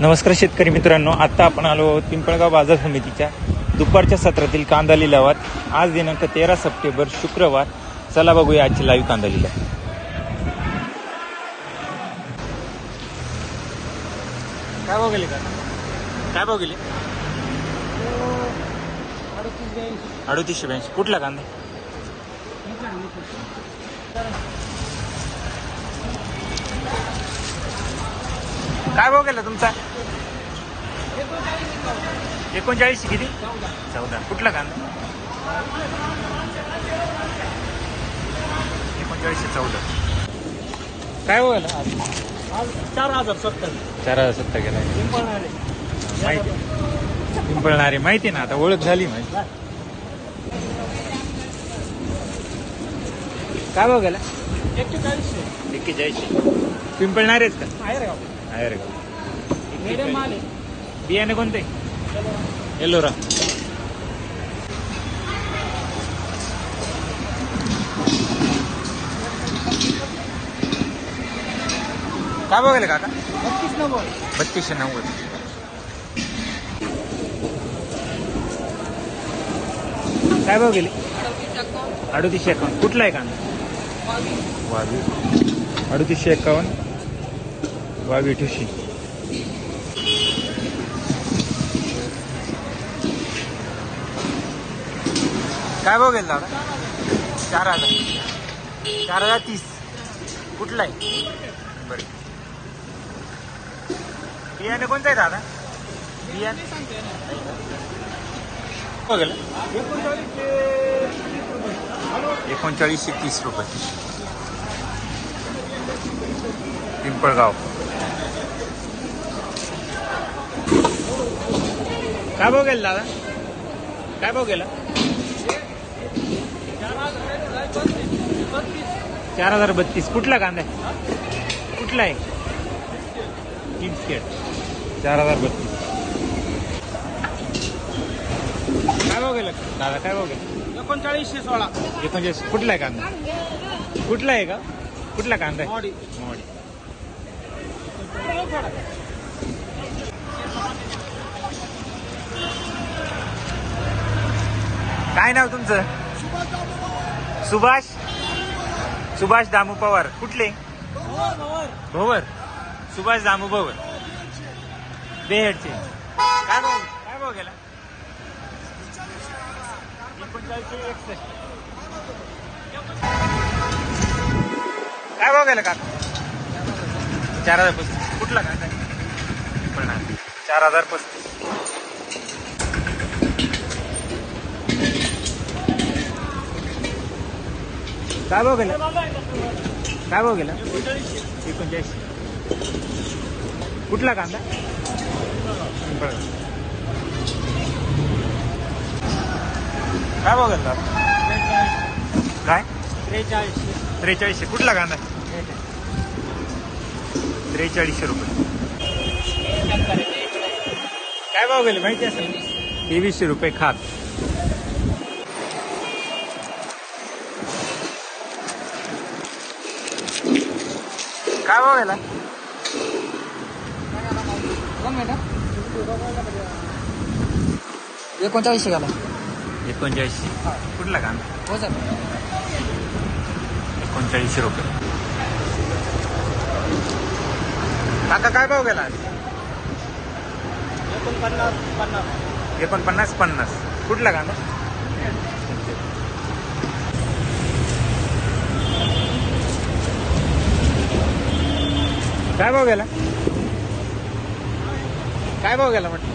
नमस्कार शेतकरी मित्रांनो आता आपण आलो आहोत पिंपळगाव बाजार समितीच्या दुपारच्या सत्रातील कांदा लिलावात. आज दिनांक तेरा सप्टेंबर शुक्रवार. चला बघूया आजची लाईव्ह कांदा लिलाव. काय बघले काय बघले अडतीसशे ब्याऐंशी. कुठला कांदा? काय भाव गेला तुमचा? एकोणचाळीस किती? चौदा. कुठला कांदा? एकोणचाळीसशे चौदा. काय भाव गेला? चार हजार सत्तर. चार हजार सत्तर गेला. माहिती. पिंपळणारे माहिती ना आता ओळख झाली माहिती. काय भाव गेला? एक्केचाळीसशे एक्केचाळीसशे पिंपळणारेच का? आहे रे गाव. आहे रे का मिडियम माल आहे बियाणे कोणते एलोरा काय बघायला काका बत्तीस नव्वद बत्तीसशे नव्वद काय भाव गेले अडतीसशे एकावन्न कुठला आहे कांदा वावी अडतीसशे एकावन्न वावी ठुशी काय भाव गेला दादा? चार हजार. चार हजार तीस. कुठला आहे? बरं. बियाणे कोणतं आहे दादा? बियाणे? बघेल एकोणचाळीसशे तीस रुपये. पिंपळगाव. काय भाव गेला दादा? काय भाव गेला? चार हजार बत्तीस. कुठला कांदा आहे? कुठला आहे? किंगस्केट चार हजार बत्तीस. काय भाव गेला? दादा काय भाव गेला? एकोणचाळीसशे सोळा. एकोणचाळीस. कुठला आहे कांदा? कुठला आहे का? कुठला कांदा आहे? मॉडी. मोडी. काय नाव तुमचं? सुभाष. सुभाष दामू पवार. कुठले? भोवर. सुभाष दामू पवार बेहेडचे. काय भाऊ? काय भाऊ गेला? काय भाऊ गेला का चार हजार पस्तीस. कुठला काय पण चार हजार पस्तीस. काय भाव गेला? काय भाव गेला? एकोणचाळीस. कुठला कांदा? काय भाव गेला? काय? त्रेचाळीसशे. त्रेचाळीसशे कुठला कांदा? त्रेचाळीसशे रुपये. काय भाव गेले? माहिती असेल? तेवीसशे रुपये खात. गेला एकोणचाळीसशे घाला. एकोणचाळीसशे. कुठला कांदा? हो सर. एकोणचाळीसशे रुपये. काका काय भाव गेला? एकोणपन्नास पन्नास. एकोणपन्नास पन्नास. कुठला कांदा? काय भाव गेला. काय भाव गेला म्हटलं.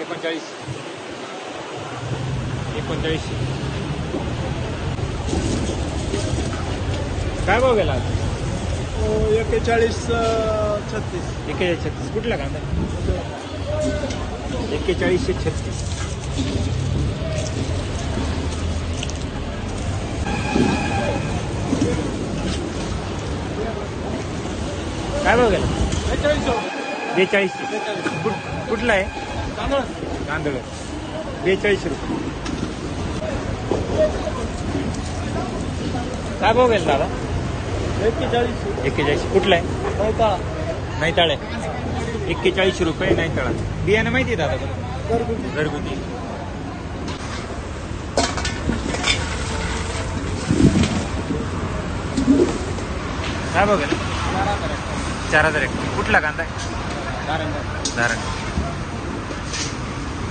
एकोणचाळीस. एकोणचाळीसशे काय भाव गेला. एक्केचाळीस छत्तीस. एकेचाळीस छत्तीस. कुठला कांदा? एक्केचाळीसशे छत्तीस. काय भाव गेला? बेचाळीस बेचाळीसशे. कुठ- कुठला आहे? तांदूळ बेचाळीसशे रुपये. काय भाव गेला दादा? एक्केचाळीस एक्केचाळीस कुठला आहे? नैताळे. एक्केचाळीस रुपये नाही तळा बियाणं माहिती आहे दादा घरगुती. घरगुती. काय बघेल चार हजार एक. कुठला कांदा? धारण.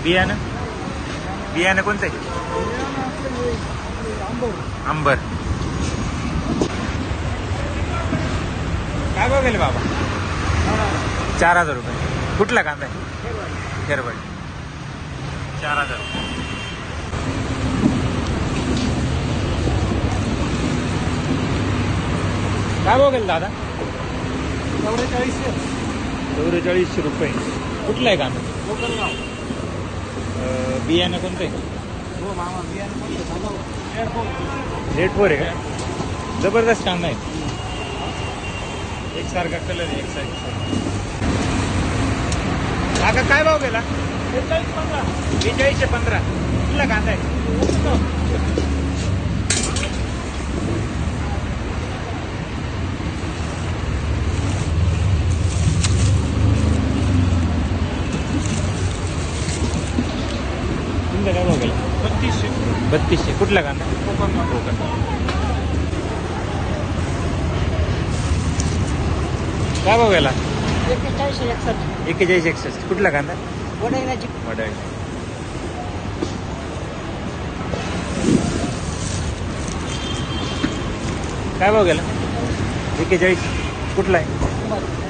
बियाणं? बियाणं कोणतं आहे? अंबर. काय बघेल बाबा? चार हजार रुपये. कुठला कांदा आहे? खेरबड चार हजार. काय बघेल दादा? चौवेचाळीसशे. चौवेचाळीसशे रुपये. कुठला आहे कांदा कोकणगाव अं, बियाणं कोणतं आहे? हो मामा बियाणे कोणते सांगा एअरपोर्ट फोर आहे का? जबरदस्त कांदा आहे. एकसारखा कलर आहे एकसारखा काका काय भाव गेला? बेचाळीस पंधरा. बेचाळीसशे पंधरा. कुठला कांदा आहे तुमचा काय भाव गेला बत्तीसशे. कुठला कांदा कोकणगाव कोकण काय भाव गेला? एकसष्ट एक्केचाळीस एकसष्ट. कुठला कांदा वडैनाची वडाळ काय भाव गेला? एक्केचाळीस कुठला आहे?